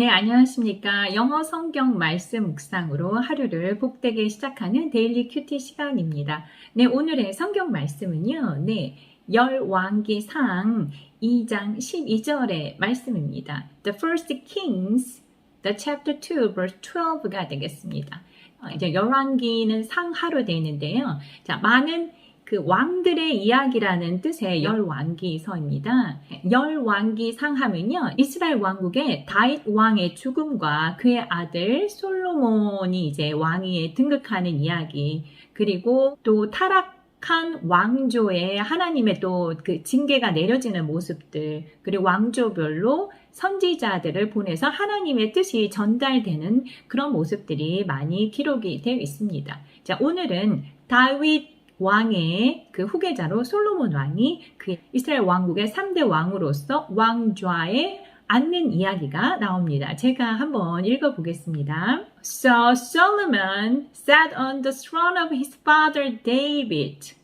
네, 안녕하십니까. 영어 성경 말씀 묵상으로 하루를 복되게 시작하는 데일리 큐티 시간입니다. 네, 오늘의 성경 말씀은요. 네, 열왕기상 2장 12절의 말씀입니다. The first Kings, the chapter 2, verse 12가 되겠습니다. 어, 이제 열왕기는 상하로 되어 있는데요. 자, 많은 그 왕들의 이야기라는 뜻의 열왕기서입니다. 열왕기 상 하면요. 이스라엘 왕국의 다윗 왕의 죽음과 그의 아들 솔로몬이 이제 왕위에 등극하는 이야기, 그리고 또 타락 한 왕조에 하나님의 또 그 징계가 내려지는 모습들, 그리고 왕조별로 선지자들을 보내서 하나님의 뜻이 전달되는 그런 모습들이 많이 기록이 되어 있습니다. 자, 오늘은 다윗 왕의 그 후계자로 솔로몬 왕이 그 이스라엘 왕국의 3대 왕으로서 왕좌에 앉는 이야기가 나옵니다. 제가 한번 읽어보겠습니다. So Solomon sat on the throne of his father David,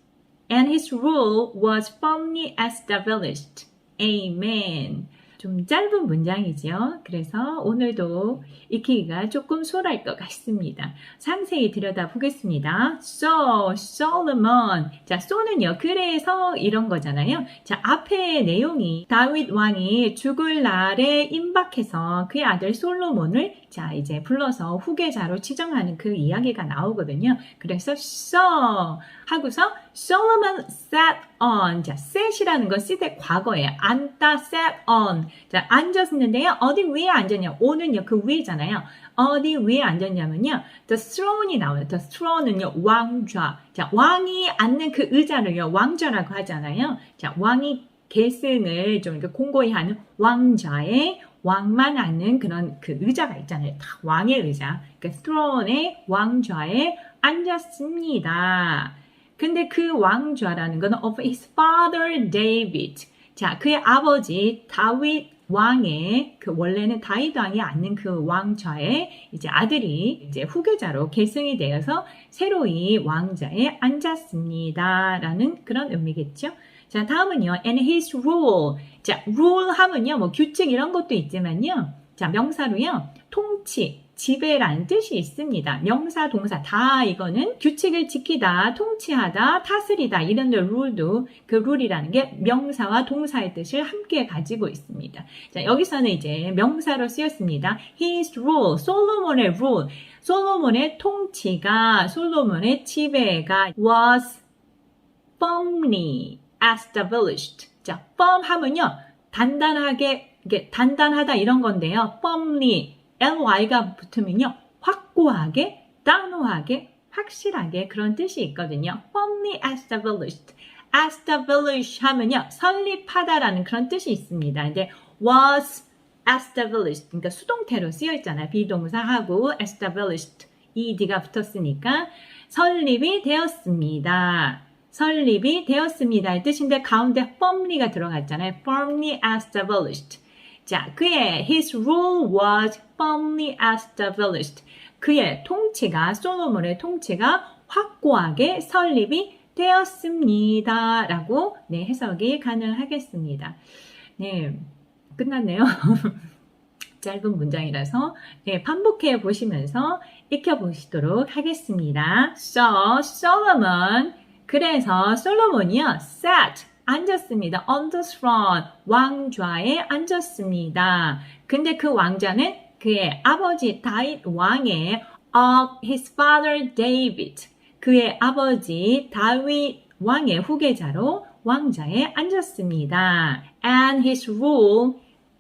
and his rule was firmly established. Amen. 좀 짧은 문장이죠. 그래서 오늘도 익히기가 조금 수월할 것 같습니다. 상세히 들여다보겠습니다. So, Solomon. 자, so는요, 그래서 이런 거잖아요. 자, 앞에 내용이 다윗 왕이 죽을 날에 임박해서 그의 아들 솔로몬을 자, 이제 불러서 후계자로 지정하는 그 이야기가 나오거든요. 그래서 so 하고서 Solomon sat on. 자, set이라는 건 sit의 과거에 앉다 sat on. 자, 앉았는데요. 어디 위에 앉았냐? 오는요. 그 위잖아요. 어디 위에 앉았냐면요. The throne이 나와요. The throne은요. 왕좌. 자, 왕이 앉는 그 의자를요. 왕좌라고 하잖아요. 자, 왕이 계승을 좀 이렇게 공고히 하는 왕좌에 왕만 앉는 그런 그 의자가 있잖아요. 다 왕의 의자. 그러니까 throne의 왕좌에 앉았습니다. 근데 그 왕좌라는 것은 of his father David. 자, 그의 아버지 다윗 왕의 그 원래는 다윗 왕이 앉는 그 왕좌에 이제 아들이 이제 후계자로 계승이 되어서 새로이 왕좌에 앉았습니다라는 그런 의미겠죠. 자, 다음은요. and his rule. 자, rule 하면요. 뭐 규칙 이런 것도 있지만요. 자, 명사로요. 통치, 지배라는 뜻이 있습니다. 명사, 동사 다 이거는 규칙을 지키다, 통치하다, 타스리다 이런 룰도 그 룰이라는 게 명사와 동사의 뜻을 함께 가지고 있습니다. 자, 여기서는 이제 명사로 쓰였습니다. His rule, 솔로몬의 rule, 솔로몬의 통치가, 솔로몬의 지배가 was firmly established. 자, firm 하면요. 단단하게, 이게 단단하다 이런 건데요. firmly, ly가 붙으면요. 확고하게, 단호하게, 확실하게 그런 뜻이 있거든요. firmly established. establish 하면요. 설립하다라는 그런 뜻이 있습니다. 근데 was established. 그러니까 수동태로 쓰여 있잖아요. 비동사하고 established. ed가 붙었으니까 설립이 되었습니다. 설립이 되었습니다의 뜻인데 가운데 firmly가 들어갔잖아요. firmly established. 자, 그의 his rule was firmly established. 그의 통치가 솔로몬의 통치가 확고하게 설립이 되었습니다. 라고 네, 해석이 가능하겠습니다. 네, 끝났네요. 짧은 문장이라서 네, 반복해 보시면서 익혀 보시도록 하겠습니다. So, Solomon 그래서 솔로몬이요, sat, 앉았습니다. on the throne, 왕좌에 앉았습니다. 근데 그 왕자는 그의 아버지 다윗 왕의 of his father David, 그의 아버지 다윗 왕의 후계자로 왕자에 앉았습니다. And his rule,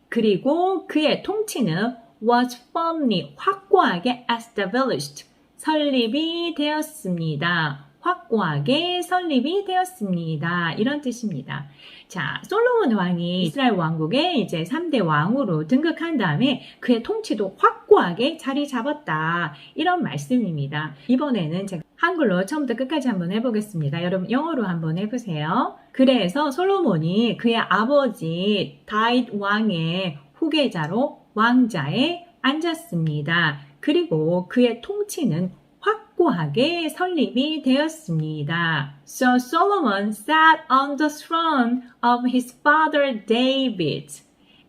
그리고 그의 통치는 was firmly, 확고하게 established, 설립이 되었습니다. 확고하게 설립이 되었습니다. 이런 뜻입니다. 자, 솔로몬 왕이 이스라엘 왕국의 이제 3대 왕으로 등극한 다음에 그의 통치도 확고하게 자리 잡았다. 이런 말씀입니다. 이번에는 제가 한글로 처음부터 끝까지 한번 해보겠습니다. 여러분 영어로 한번 해보세요. 그래서 솔로몬이 그의 아버지 다윗 왕의 후계자로 왕자에 앉았습니다. 그리고 그의 통치는 확고하게 설립이 되었습니다. So Solomon sat on the throne of his father David,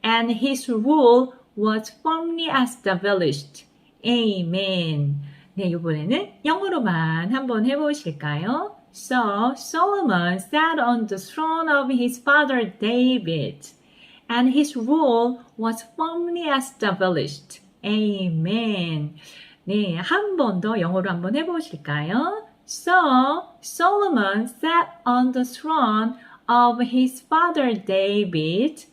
and his rule was firmly established. Amen. 네, 이번에는 영어로만 한번 해보실까요? So Solomon sat on the throne of his father David, and his rule was firmly established. Amen. 네, 한 번 더 영어로 한번 해보실까요? So Solomon sat on the throne of his father David,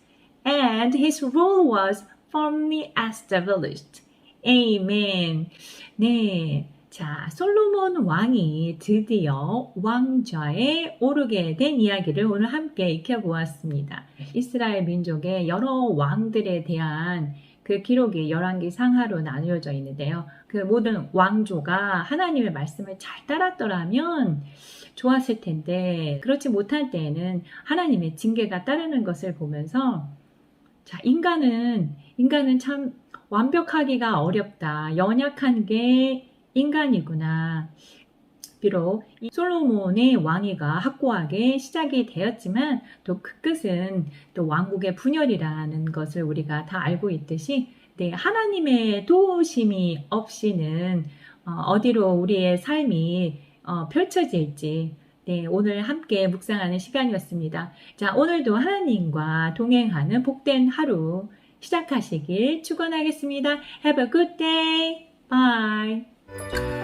and his rule was firmly established. Amen. 네. 자, 솔로몬 왕이 드디어 왕좌에 오르게 된 이야기를 오늘 함께 익혀보았습니다. 이스라엘 민족의 여러 왕들에 대한 그 기록이 열왕기 상하로 나누어져 있는데요. 그 모든 왕조가 하나님의 말씀을 잘 따랐더라면 좋았을 텐데 그렇지 못할 때에는 하나님의 징계가 따르는 것을 보면서 자, 인간은 인간은 참 완벽하기가 어렵다. 연약한 게 인간이구나. 비록 이 솔로몬의 왕위가 확고하게 시작이 되었지만 또 그 끝은 또 왕국의 분열이라는 것을 우리가 다 알고 있듯이 네, 하나님의 도우심이 없이는 어, 디로 우리의 삶이 어, 펼쳐질지 네, 오늘 함께 묵상하는 시간이었습니다. 자, 오늘도 하나님과 동행하는 복된 하루 시작하시길 축원하겠습니다. Have a good day. Bye.